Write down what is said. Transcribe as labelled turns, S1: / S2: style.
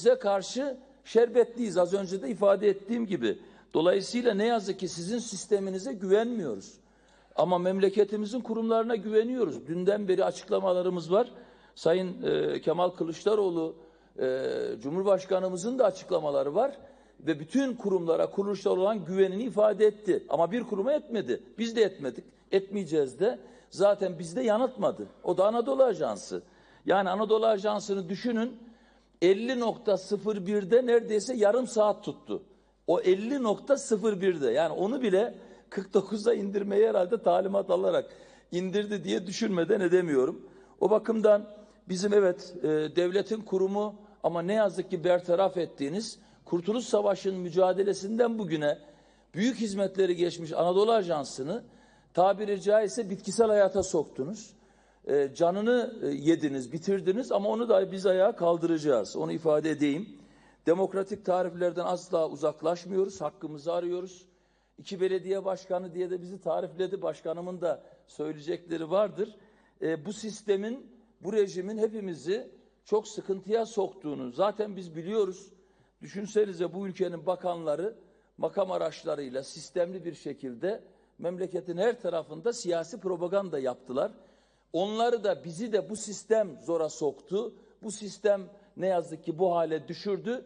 S1: size karşı şerbetliyiz. Az önce de ifade ettiğim gibi. Dolayısıyla ne yazık ki sizin sisteminize güvenmiyoruz. Ama memleketimizin kurumlarına güveniyoruz. Dünden beri açıklamalarımız var. Sayın e, Kemal Kılıçdaroğlu, e, Cumhurbaşkanımızın da açıklamaları var. Ve bütün kurumlara, kuruluşlara olan güvenini ifade etti. Ama bir kuruma etmedi. Biz de etmedik. Etmeyeceğiz de. Zaten bizde yanıltmadı. O da Anadolu Ajansı. Yani Anadolu Ajansı'nı düşünün. 50.01'de neredeyse yarım saat tuttu. O 50.01'de yani onu bile 49'a indirmeye herhalde talimat alarak indirdi diye düşünmeden edemiyorum. O bakımdan bizim evet e, devletin kurumu ama ne yazık ki bertaraf ettiğiniz Kurtuluş Savaşı'nın mücadelesinden bugüne büyük hizmetleri geçmiş Anadolu Ajansı'nı tabiri caizse bitkisel hayata soktunuz. E, canını e, yediniz, bitirdiniz ama onu da biz ayağa kaldıracağız. Onu ifade edeyim. Demokratik tariflerden asla uzaklaşmıyoruz, hakkımızı arıyoruz. İki belediye başkanı diye de bizi tarifledi. Başkanımın da söyleyecekleri vardır. E, bu sistemin, bu rejimin hepimizi çok sıkıntıya soktuğunu zaten biz biliyoruz. Düşünsenize bu ülkenin bakanları makam araçlarıyla sistemli bir şekilde memleketin her tarafında siyasi propaganda yaptılar. Onları da bizi de bu sistem zora soktu. Bu sistem ne yazık ki bu hale düşürdü.